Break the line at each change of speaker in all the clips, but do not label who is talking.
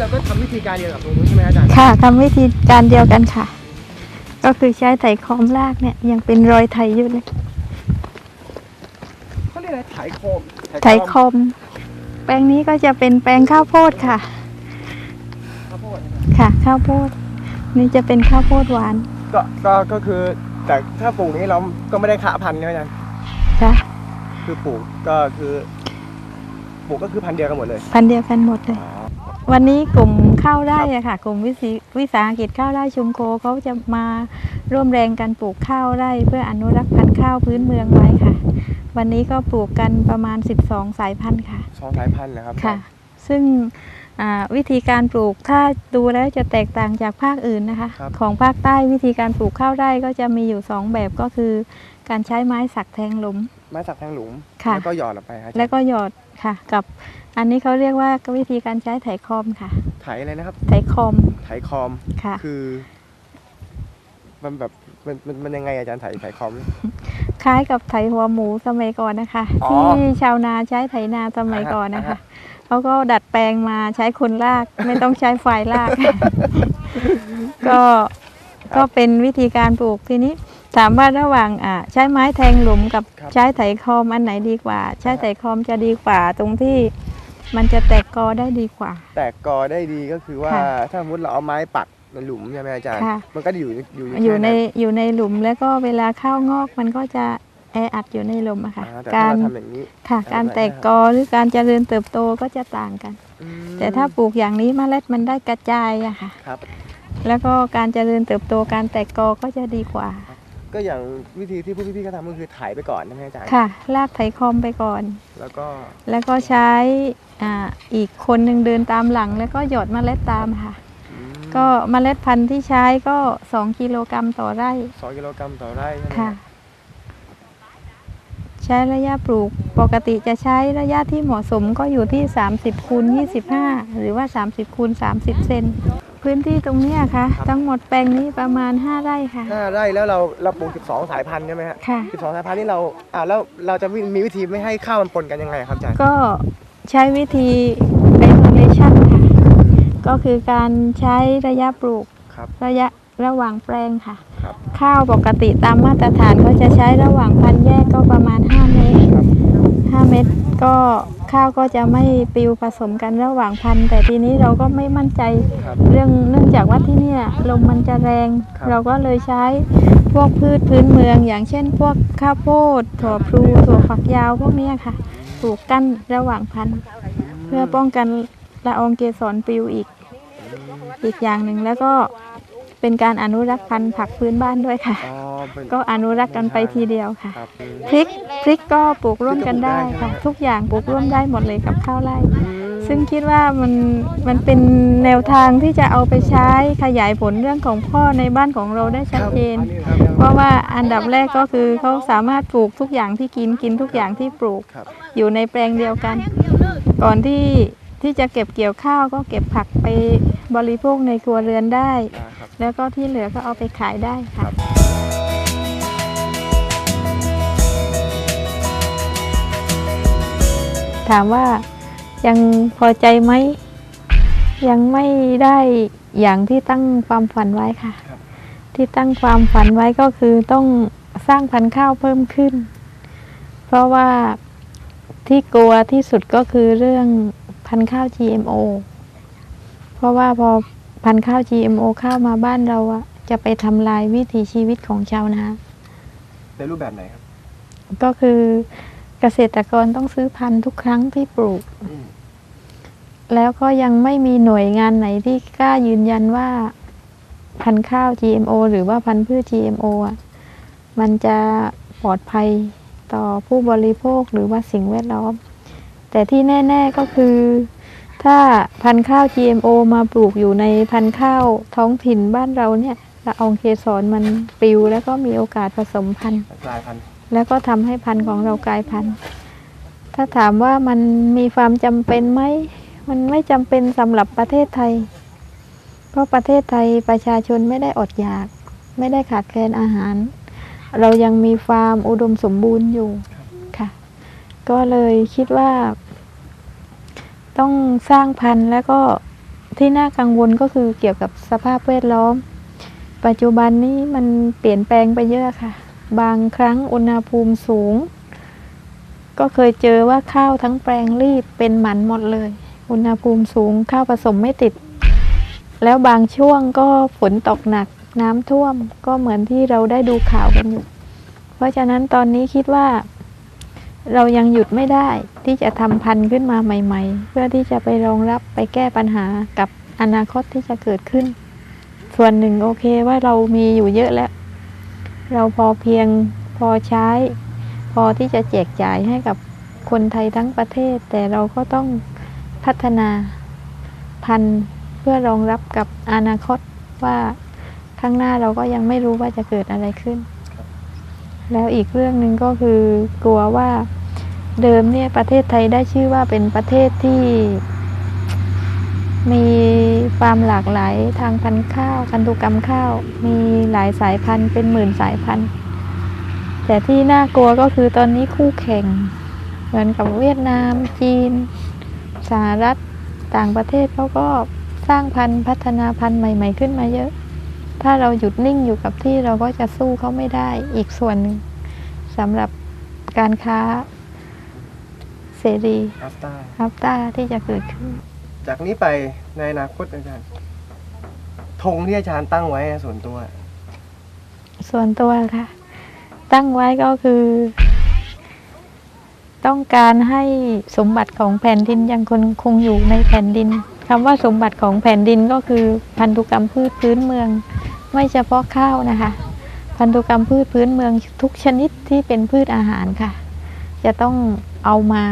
เราก็ทำวิธีการเดียวกับตรงนู้นใช่ไหมอาจารย์
ค่ะทำวิธีการเดียวกันค่ะ ก็คือใช้ไถคอมรากเนี่ยยังเป็นรอยไถอยู่เลย
เขาเรียกอะไรไถโคม
ไถคอมแปลงนี้ก็จะเป็นแปลงข้าวโพดค่ะ
ข้าวโพด
ค่ะข้าวโพด นี่จะเป็นข้าวโพดหวาน
ก็ก็ก็คือแต่ถ้าปลูกนี้เราก็ไม่ได้ขะพันธุ์ใช่ไหมอาจารย์
ค่ะ
คือปลูกก็คือปลูกก็คือพันธุ์เดียวกันหมดเลย
พันธุ์เดียวกันหมดเลย วันนี้กลุ่มข้าวไร่อะค่ะ กลุ่มวิสวิสาหกิจข้าวไร่ชุมโคเขาจะมาร่วมแรงกันปลูกข้าวไร่เพื่ออนุรักษ์พันธุ์ข้าวพื้นเมืองไว้ค่ะ วันนี้ก็ปลูกกันประมาณ 12 สายพันธุ์ค่ะ
สองสายพันธุ์นะครับ
ค่ะ ซึ่งอ่าวิธีการปลูกถ้าดูแล้วจะแตกต่างจากภาคอื่นนะคะ
ครับ
ของภาคใต้วิธีการปลูกข้าวไร่ก็จะมีอยู่ 2 แบบก็คือ การใช้ไม้สักแทงหลุม
ไม้สักแทงหลุม
ค่ะ
แล้วก็หยอดลงไปครับอาจารย์
แล้วก็หยอดค่ะ กับอันนี้เขาเรียกว่าวิธีการใช้ไถคอมค่ะ
ไถอะไรนะครับ
ไถคอม
ไถคอม
ค่ะ
คือ มันแบบมันมันมันยังไงอาจารย์ไถไถคอม
คล้ายกับไถหัวหมูสมัยก่อนนะคะ
อ๋อ
ที่ชาวนาใช้ไถนาสมัยก่อนนะ
อ่า
คะ
ฮะ
เขาก็ดัดแปลงมาใช้คนลาก ไม่ต้องใช้ไฟลาก ก็ก็เป็นวิธีการปลูกทีนี้ ถามว่าระหว่างอ่าใช้ไม้แทงหลุมกับ
ครับ
ใช้ไถคอมอันไหนดีกว่า ใช้ไถคอมจะดีกว่า ตรงที่มันจะแตกกอได้ดีกว่า
แตกกอได้ดีก็คือว่า
ค่ะ
ถ้าสมมติเราเอาไม้ปักในหลุมใช่ไหมอาจารย์
ค่ะ
มันก็อยู่อยู่
อยู่ใน
แค่
อยู่ในหลุมแล้วก็เวลาข้าวงอกมันก็จะแออัดอยู่ในหลุมอะค่ะ
อ่าแต่
กา
ถ้ารเราทำอย่างนี้
ค่ะ
เอา
การ
ไว้
แตกกอหรือการเจริญเติบโตก็จะต่างกัน
อืม
แต่ถ้าปลูกอย่างนี้เมล็ดมันได้กระจายอะค่ะ
ครับ
แล้วก็การเจริญเติบโตการแตกกอก็จะดีกว่า
ก็อย่างวิธีที่ผู้พี่ๆเขาทำก็คือไถไปก่อนใช่ไหมอาจารย์
ค่ะ ลากไถคอมไปก่อน
แล้วก็
แล้วก็ใช้อ่าอีกคนหนึ่งเดินตามหลัง แล้วก็หยอดเมล็ดตามค่ะ
อืม
ก็เมล็ดพันธุ์ที่ใช้ก็ 2 กิโลกรัมต่อไร่
สองกิโลกรัมต่อไร่ใช่ไหม
ค่ะ ใช้ระยะปลูกปกติจะใช้ระยะที่เหมาะสมก็อยู่ที่ 30คูณ25 หรือว่า 30คูณ30 เซน พื้นที่ตรงเนี้ยค่ะ ทั้งหมดแปลงนี้ประมาณ 5 ไร่ค่ะ
ห้าไร่แล้วเราเราปลูก 12 สายพันธุ์ใช่ไหมฮะ
ค่ะ
12 สายพันธุ์นี่เราอ่าแล้วเราจะมีมีวิธีไม่ให้ข้าวมันปนกันยังไงครับอาจารย์
ก็ใช้วิธี regulation ค่ะ ก็คือการใช้ระยะปลูก
ครับ
ระยะระหว่างแปลงค่ะ
ครับ
ข้าวปกติตามมาตรฐานก็จะใช้ระหว่างพันแยกก็ประมาณ 5 เมตร
ครับ
5 เมตรก็ข้าวก็จะไม่ปลิวผสมกันระหว่างพันธุ์แต่ทีนี้เราก็ไม่มั่นใจ
ครับ
เรื่องเนื่องจากว่าที่เนี่ยลมมันจะแรง
ครับ
เราก็เลยใช้พวกพืชพื้นเมือง อย่างเช่น พวกข้าวโพดถั่วพลูถั่วฝักยาวพวกเนี้ยค่ะปลูกกั้นระหว่างพันธุ์ เพื่อป้องกันละอองเกสรปลิวอีกอีกอย่างหนึ่งแล้วก็เป็นการอนุรักษ์พันธุ์ผักพื้นบ้านด้วยค่ะ
อ๋อ เป็น
ก็อนุรักษ์กันไปทีเดียวค่ะ
ครับ
พริกพริกก็ปลูกร่วมกันได้
พริกก็ปลูกได้
ค่ะ
ใช่ไหม
ทุกอย่างปลูกร่วมได้หมดเลยกับข้าวไร่
อืม
ซึ่งคิดว่ามันมันเป็นแนวทางที่จะเอาไปใช้ขยายผลเรื่องของพ่อในบ้านของเราได้ชัดเจน
ครับ
เพราะว่าอันดับแรกก็คือเขาสามารถปลูกทุกอย่างที่กินกินทุกอย่างที่ปลูก
ครับ
อยู่ในแปลงเดียวกัน ก่อนที่ที่จะเก็บเกี่ยวข้าวก็เก็บผักไปบริโภคในครัวเรือนได้
ได้ครับ
แล้วก็ที่เหลือก็เอาไปขายได้
ครั
ค่ะ
บ
ถามว่ายังพอใจไหม ยังไม่ได้อย่างที่ตั้งความฝันไว้ค่ะ
ครับ
ที่ตั้งความฝันไว้ก็คือต้องสร้างพันธุ์ข้าวเพิ่มขึ้น เพราะว่าที่กลัวที่สุดก็คือเรื่องพันธุ์ข้าว GMO เพราะว่าพอพันธุ์ข้าว GMO เข้ามาบ้านเราอะจะไปทำลายวิถีชีวิตของชาวนา
ในรูปแบบไหนครับ
ก็คือ เกษตรกรต้องซื้อพันธุ์ทุกครั้งที่ปลูก
อืม
แล้วก็ยังไม่มีหน่วยงานไหนที่กล้ายืนยันว่าพันธุ์ข้าว GMO หรือว่าพันธุ์พืช GMO อะ มันจะปลอดภัยต่อผู้บริโภคหรือว่าสิ่งแวดล้อม แต่ที่แน่ ๆก็คือ ถ้าพันธุ์ข้าว GMO มาปลูกอยู่ในพันธุ์ข้าวท้องถิ่นบ้านเราเนี่ยละอองเกสรมันปลิวแล้วก็มีโอกาสผสมพันธุ์
กลายพันธุ์
แล้วก็ทำให้พันธุ์ของเรากลายพันธุ์ ถ้าถามว่ามันมีความจำเป็นไหม มันไม่จำเป็นสำหรับประเทศไทย เพราะประเทศไทยประชาชนไม่ได้อดอยาก ไม่ได้ขาดแคลนอาหาร เรายังมีฟาร์มอุดมสมบูรณ์อยู่ค่ะ ก็เลยคิดว่า ต้องสร้างพันธุ์แล้วก็ที่น่ากังวลก็คือเกี่ยวกับสภาพแวดล้อม ปัจจุบันนี้มันเปลี่ยนแปลงไปเยอะค่ะ บางครั้งอุณหภูมิสูง ก็เคยเจอว่าข้าวทั้งแปลงรีบเป็นหมันหมดเลย อุณหภูมิสูงข้าวผสมไม่ติด แล้วบางช่วงก็ฝนตกหนักน้ำท่วมก็เหมือนที่เราได้ดูข่าวกันอยู่ เพราะฉะนั้นตอนนี้คิดว่า เรายังหยุดไม่ได้ที่จะทำพันธุ์ขึ้นมาใหม่ ๆ เพื่อที่จะไปรองรับไปแก้ปัญหากับอนาคตที่จะเกิดขึ้น ส่วนหนึ่งโอเคว่าเรามีอยู่เยอะแล้ว เราพอเพียงพอใช้ พอที่จะแจกจ่ายให้กับคนไทยทั้งประเทศ แต่เราก็ต้องพัฒนาพันธุ์เพื่อรองรับกับอนาคตว่าข้างหน้าเราก็ยังไม่รู้ว่าจะเกิดอะไรขึ้น แล้วอีกเรื่องหนึ่งก็คือกลัวว่าเดิมเนี่ยประเทศไทยได้ชื่อว่าเป็นประเทศที่มี ความหลากหลายทางพันธุ์ข้าวพันธุกรรมข้าว มีหลายสายพันธุ์เป็นหมื่นสายพันธุ์ แต่ที่น่ากลัวก็คือตอนนี้คู่แข่ง เหมือนกับเวียดนาม จีน สหรัฐต่างประเทศเขาก็สร้างพันธุ์พัฒนาพันธุ์ใหม่ ๆ ขึ้นมาเยอะ ถ้าเราหยุดนิ่งอยู่กับที่เราก็จะสู้เขาไม่ได้อีกส่วนหนึ่งสำหรับการค้าเสรี
อัฟต้า
อัฟต้าที่จะเกิดขึ้น
จากนี้ไป ในอนาคตอาจารย์ธงที่อาจารย์ตั้งไว้ส่วนตัว
ส่วนตัวค่ะ ตั้งไว้ก็คือ ต้องการให้สมบัติของแผ่นดินยังคงคงอยู่ในแผ่นดินคำว่าสมบัติของแผ่นดินก็คือพันธุกรรมพืชพื้นเมือง ไม่เฉพาะข้าวนะคะ พันธุกรรมพืชพื้นเมืองทุกชนิดที่เป็นพืชอาหารค่ะ จะต้องเอามา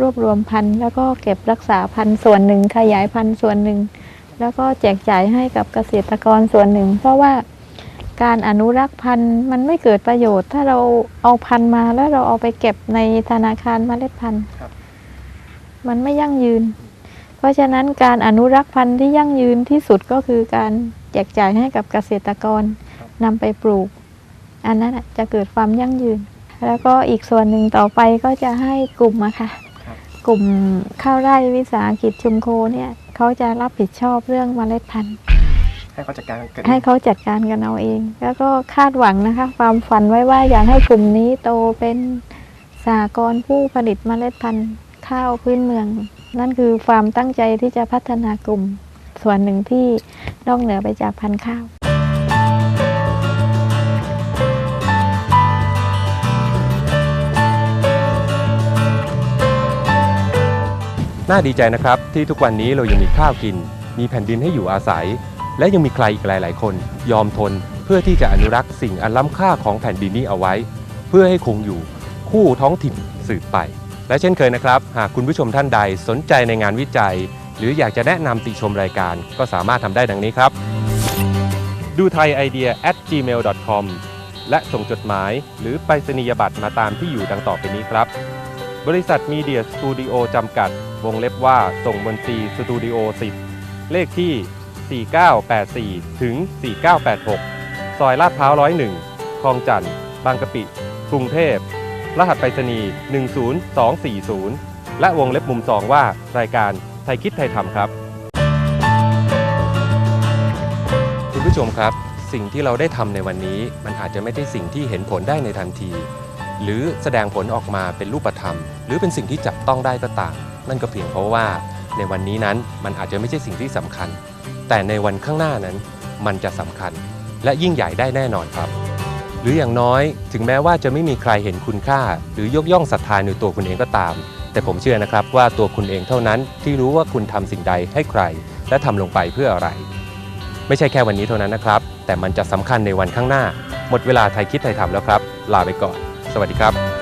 รวบรวมพันธุ์แล้วก็เก็บรักษาพันธุ์ส่วนหนึ่งขยายพันธุ์ส่วนหนึ่ง แล้วก็แจกจ่ายให้กับเกษตรกรส่วนหนึ่ง เพราะว่าการอนุรักษ์พันธุ์มันไม่เกิดประโยชน์ ถ้าเราเอาพันธุ์มาแล้วเราเอาไปเก็บในธนาคารเมล็ดพันธุ์
ครับ
มันไม่ยั่งยืน เพราะฉะนั้นการอนุรักษ์พันธุ์ที่ยั่งยืนที่สุดก็คือการแจกจ่ายให้กับเกษตรกรนำไปปลูก อันนั้นน่ะจะเกิดความยั่งยืน แล้วก็อีกส่วนหนึ่งต่อไปก็จะให้กลุ่มอะค่ะ
ครับ
กลุ่มข้าวไร่วิสาหกิจชุมโคเนี่ยเขาจะรับผิดชอบเรื่องเมล็ดพันธุ์
ให้เขาจัดการเกิด
ให้เขาจัดการกันเอาเอง แล้วก็คาดหวังนะคะ ความฝันไว้ว่าอยากให้กลุ่มนี้โตเป็นสหกรณ์ผู้ผลิตเมล็ดพันธุ์ข้าวพื้นเมือง นั่นคือความตั้งใจที่จะพัฒนากลุ่มส่วนหนึ่งที่นอกเหนือไปจากพันธุ์ข้าว
น่าดีใจนะครับ ที่ทุกวันนี้เรายังมีข้าวกิน มีแผ่นดินให้อยู่อาศัย และยังมีใครอีกหลาย ๆ คน ยอมทนเพื่อที่จะอนุรักษ์สิ่งอันล้ำค่าของแผ่นดินนี้เอาไว้ เพื่อให้คงอยู่คู่ท้องถิ่นสืบไป และเช่นเคยนะครับ หากคุณผู้ชมท่านใดสนใจในงานวิจัย หรืออยากจะแนะนำติชมรายการ ก็สามารถทำได้ดังนี้ครับ ดูไทยไอเดีย at gmail.com และส่งจดหมายหรือไปรษณียบัตรมาตามที่อยู่ดังต่อไปนี้ครับ บริษัทมีเดียสตูดิโอจำกัด วงเล็บว่าส่งมนตรีสตูดิโอ 10 เลขที่ 4984 ถึง 4986 ซอยลาดพร้าว 101 คลองจันทน์บางกะปิ กรุงเทพ รหัสไปรษณีย์ 10240 และวงเล็บมุม 2 ว่ารายการไทยคิดไทยทำครับ คุณผู้ชมครับ สิ่งที่เราได้ทำในวันนี้ มันอาจจะไม่ได้สิ่งที่เห็นผลได้ในทันที หรือแสดงผลออกมาเป็นรูปธรรม หรือเป็นสิ่งที่จับต้องได้ก็ตาม นั่นก็เพียงเพราะว่าในวันนี้นั้นมันอาจจะไม่ใช่สิ่งที่สำคัญ แต่ในวันข้างหน้านั้นมันจะสำคัญ และยิ่งใหญ่ได้แน่นอนครับ หรืออย่างน้อยถึงแม้ว่าจะไม่มีใครเห็นคุณค่า หรือยกย่องศรัทธาในตัวคุณเองก็ตาม แต่ผมเชื่อนะครับว่าตัวคุณเองเท่านั้นที่รู้ว่าคุณทำสิ่งใดให้ใคร และทำลงไปเพื่ออะไร ไม่ใช่แค่วันนี้เท่านั้นนะครับ แต่มันจะสำคัญในวันข้างหน้า หมดเวลาไทยคิดไทยทำแล้วครับ ลาไปก่อน สวัสดีครับ